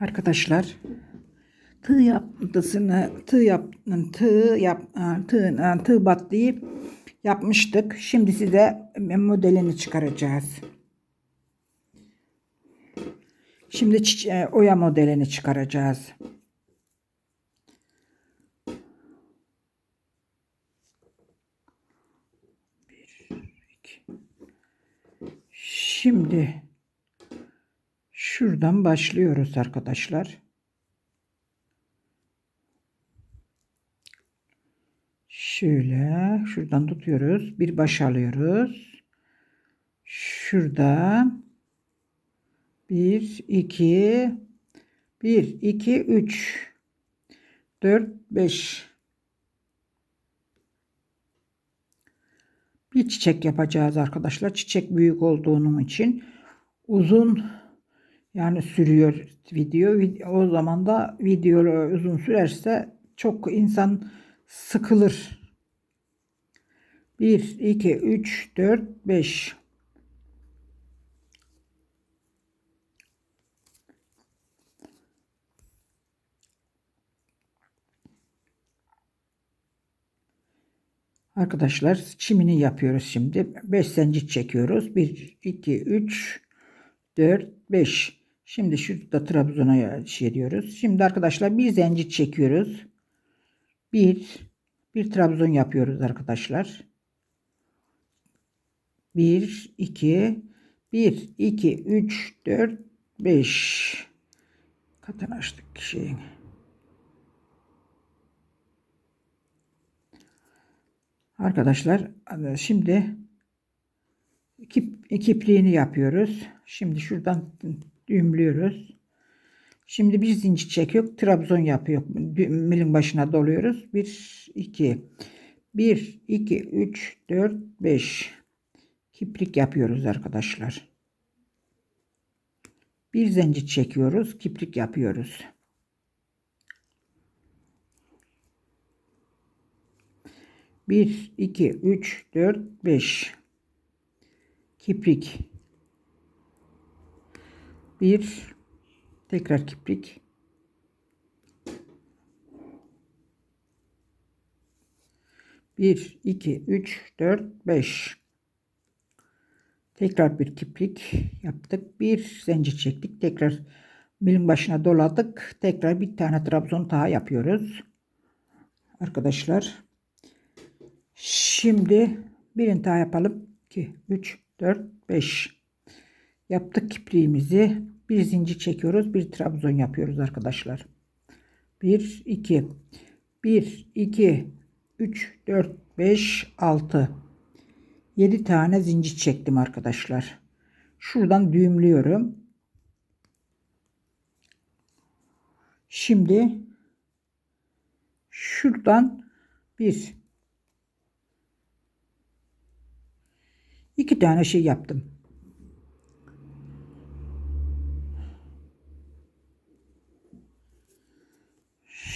Arkadaşlar tığ yaptısını tığ yap tığ yap tığ, tığ battığı yapmıştık. Şimdi size modelini çıkaracağız. Şimdi çiçe- oya modelini çıkaracağız. Bir. Şimdi şuradan başlıyoruz arkadaşlar. Şöyle şuradan tutuyoruz. Bir baş alıyoruz. Şuradan bir, iki, bir, iki, üç, dört, beş. Bir çiçek yapacağız arkadaşlar. Çiçek büyük olduğunun için uzun yani sürüyor video. Vid- O zaman da video uzun sürerse çok insan sıkılır. 1, 2, 3, 4, 5. Arkadaşlar çimini yapıyoruz şimdi. 5 zincir çekiyoruz. 1, 2, 3, 4, 5. Şimdi şurada trabzona şey diyoruz. Şimdi arkadaşlar bir zincir çekiyoruz. Bir, bir trabzon yapıyoruz arkadaşlar. Bir, iki, bir, iki, üç, dört, beş. Katını açtık şeyin. Arkadaşlar şimdi kip, kipliğini yapıyoruz. Şimdi şuradan düğümlüyoruz. Şimdi bir zincir çekiyor. Trabzon yapıyor. Milin başına doluyoruz. 1, 2, 1, 2, 3, 4, 5. Kiplik yapıyoruz arkadaşlar. Bir zincir çekiyoruz. Kiplik yapıyoruz. Bir, iki, üç, dört, beş. Kiplik. Bir, tekrar kiplik. Bir, iki, üç, dört, beş. Tekrar bir kiplik yaptık. Bir zincir çektik. Tekrar milin başına doladık. Tekrar bir tane trabzon daha yapıyoruz. Arkadaşlar. Şimdi birini daha yapalım. 2, 3, 4, 5. Yaptık kipriğimizi. Bir zincir çekiyoruz. Bir trabzon yapıyoruz arkadaşlar. 1, 2. 1, 2, 3, 4, 5, 6. 7 tane zincir çektim arkadaşlar. Şuradan düğümlüyorum. Şimdi şuradan bir iki tane şey yaptım.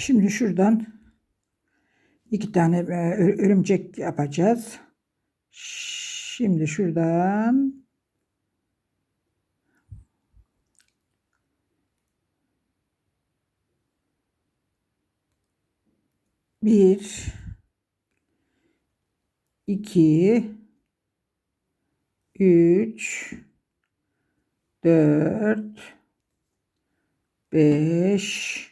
Şimdi şuradan iki tane e, örümcek yapacağız. Şimdi şuradan bir iki üç dört beş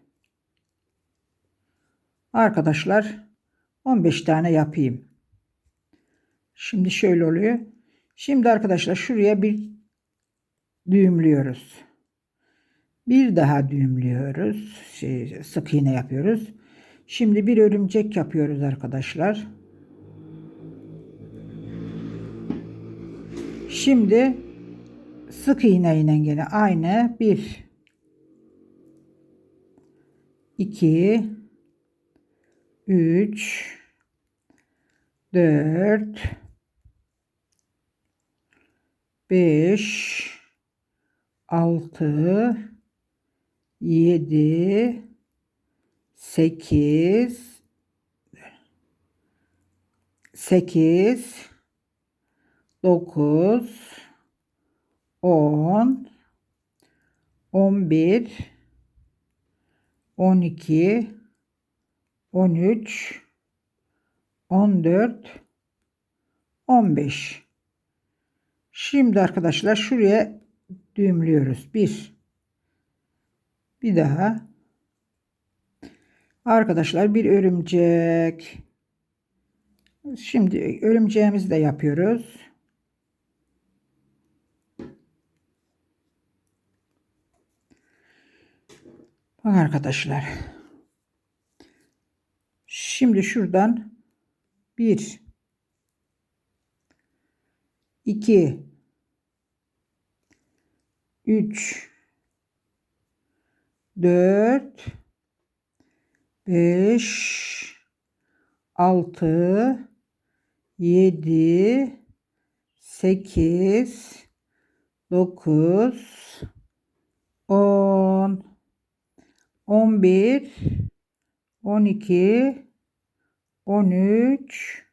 Arkadaşlar 15 tane yapayım. Şimdi şöyle oluyor. Şimdi arkadaşlar şuraya bir düğümlüyoruz. Bir daha düğümlüyoruz. Şey, sık iğne yapıyoruz. Şimdi bir örümcek yapıyoruz arkadaşlar. Şimdi sık iğne ile gene aynı bir 2 3 4 5 6 7 8 8 9 10 11 12 13 14 15 Şimdi arkadaşlar şuraya düğümlüyoruz. Bir. Bir daha. Arkadaşlar bir örümcek. Şimdi örümceğimizi de yapıyoruz. Bak arkadaşlar. Şimdi şuradan bir, iki, üç, dört, beş, altı, yedi, sekiz, dokuz, on, on bir, on iki, on üç,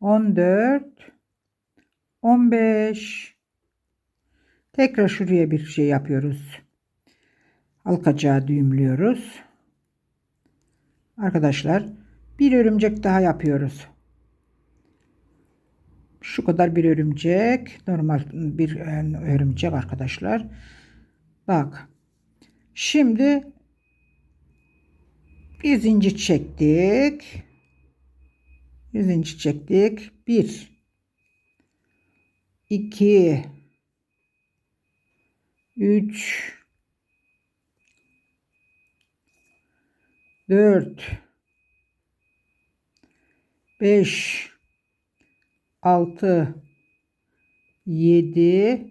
on dört, on beş. Tekrar şuraya bir şey yapıyoruz. Halkacağı düğümlüyoruz. Arkadaşlar bir örümcek daha yapıyoruz. Şu kadar bir örümcek. Normal bir e, örümcek arkadaşlar. Bak. Şimdi bir zincir çektik. Bir zincir çektik. Bir. iki, Üç. Dört. Beş. Altı. Yedi.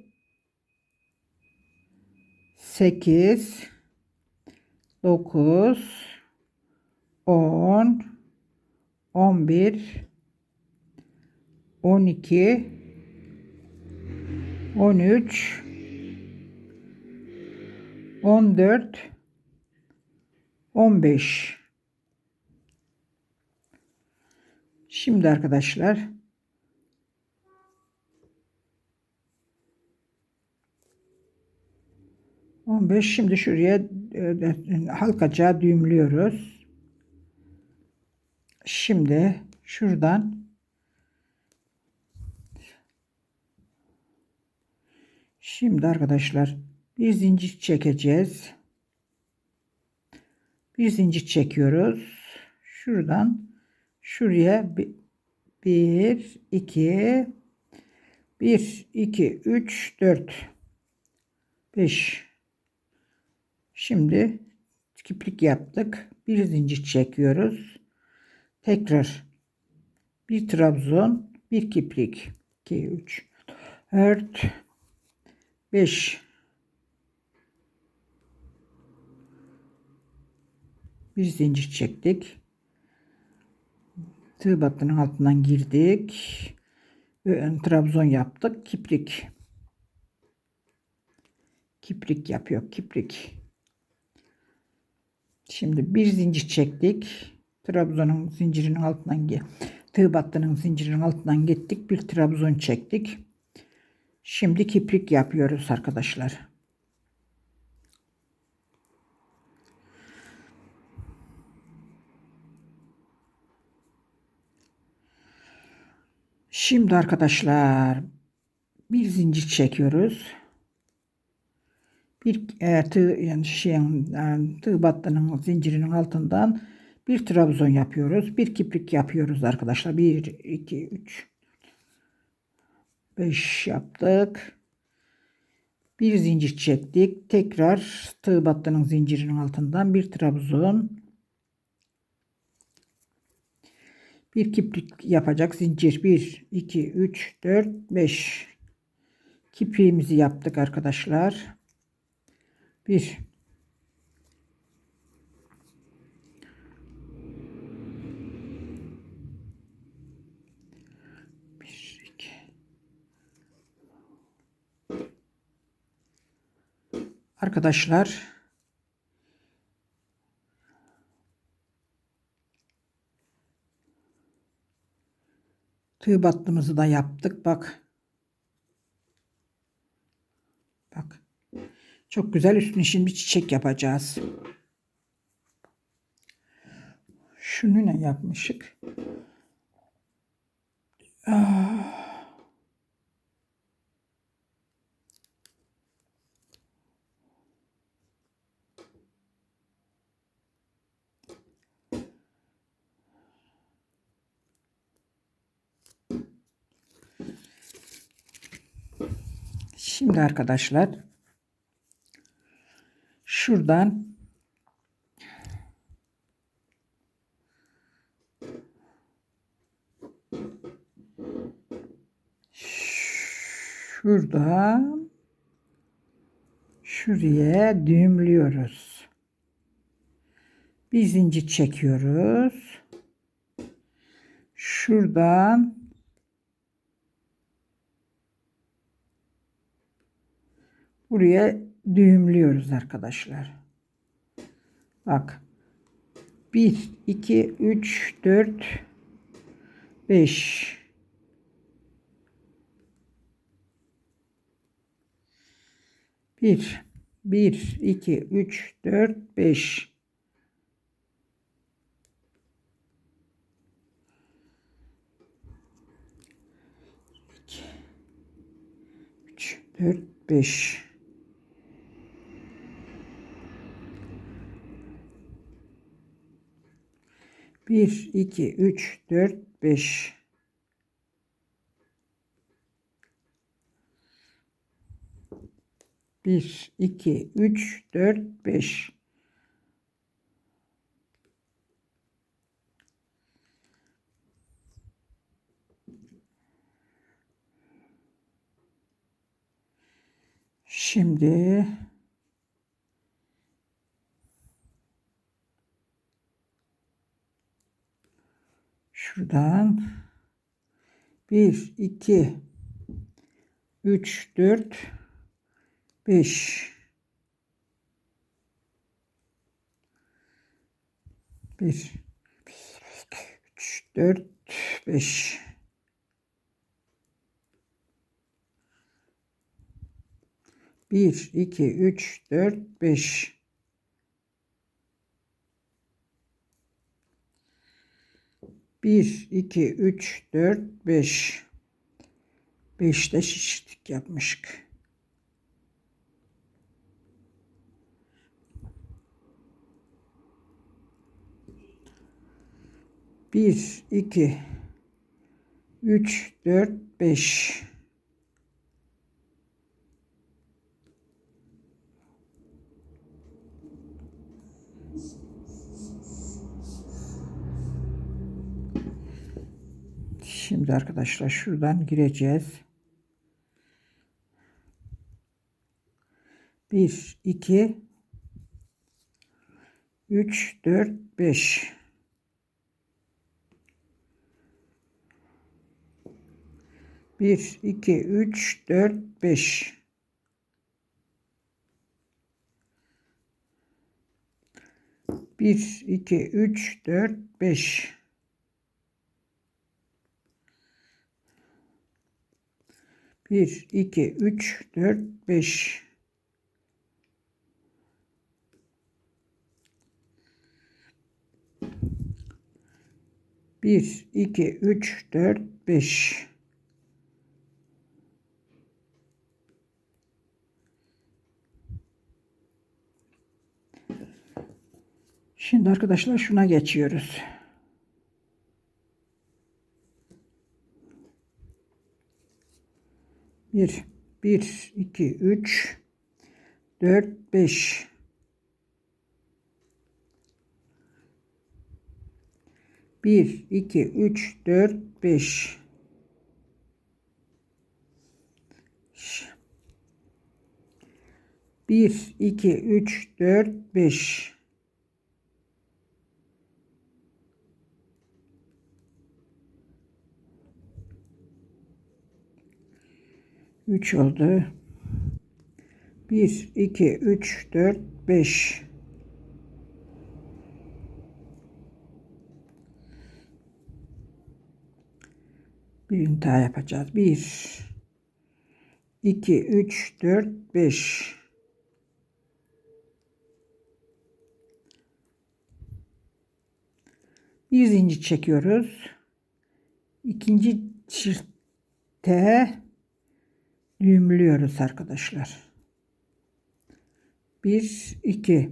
Sekiz. Dokuz. On. On bir. On iki. On üç. 14 15 Şimdi arkadaşlar on beş şimdi şuraya e, halkaca düğümlüyoruz. Şimdi şuradan şimdi arkadaşlar bir zincir çekeceğiz. Bir zincir çekiyoruz. Şuradan şuraya bir, bir iki bir iki üç dört beş şimdi kiplik yaptık. Bir zincir çekiyoruz. Tekrar bir trabzon, bir kiplik. 2 3 4 5 bir zincir çektik. Tığ battının altından girdik. Ön trabzon yaptık. Kiprik. Kiprik yapıyor. Kiprik. Şimdi bir zincir çektik. Trabzonun zincirinin altından tığ battının zincirinin altından gittik. Bir trabzon çektik. Şimdi kiprik yapıyoruz arkadaşlar. Şimdi arkadaşlar bir zincir çekiyoruz. Bir e, tığ yani şeyin yani tığ battının zincirinin altından bir trabzon yapıyoruz. Bir kiprik yapıyoruz arkadaşlar. 1 2 3 5 yaptık. Bir zincir çektik. Tekrar tığ battının zincirinin altından bir trabzon bir kiprik yapacak zincir 1 2 3 4 5 kipriğimizi yaptık arkadaşlar 1 Arkadaşlar tığ battığımızı da yaptık. Bak. Bak. Çok güzel üstüne şimdi çiçek yapacağız. Şunu ne yapmışık? Ah. Şimdi arkadaşlar şuradan şuradan şuraya düğümlüyoruz. Bir zincir çekiyoruz. Şuradan buraya düğümlüyoruz arkadaşlar. Bak. 1 2 3 4 5 1 1 2 3 4 5 2 3 4 5 1 2 3 4 5 1 2 3 4 5 Şimdi şuradan. 1 2 3 4 5 1 3 4 5 1 2 3 4 5 1 2 3 4 5 5'te şişlik yapmışık. Bir, iki, üç, dört, beş. Şimdi arkadaşlar şuradan gireceğiz. Bir, iki, üç, dört, beş. Bir, iki, üç, dört, beş. Bir, iki, üç, dört, beş. Bir, iki, üç, dört, beş. Bir, iki, üç, dört, beş. Şimdi arkadaşlar şuna geçiyoruz. Bir, bir, iki, üç, dört, beş. Bir, iki, üç, dört, beş. Bir, iki, üç, dört, beş. 3 oldu. 1, 2, 3, 4, 5. Bir daha yapacağız. 1, 2, 3, 4, 5. Bir zincir çekiyoruz. İkinci çifte düğümlüyoruz arkadaşlar. 1 2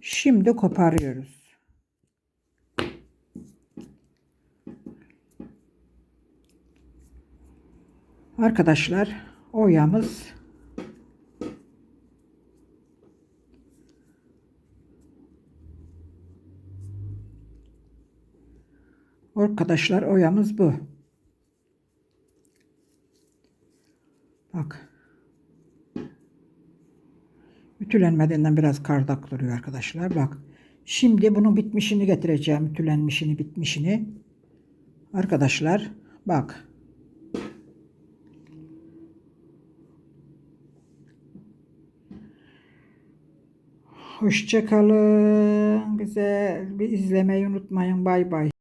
Şimdi koparıyoruz. Arkadaşlar oyamız Arkadaşlar oyamız bu. Bak. Ütülenmediğinden biraz kardak duruyor arkadaşlar. Bak. Şimdi bunun bitmişini getireceğim. Ütülenmişini, bitmişini. Arkadaşlar bak. Hoşçakalın. Bize bir izlemeyi unutmayın. Bay bay.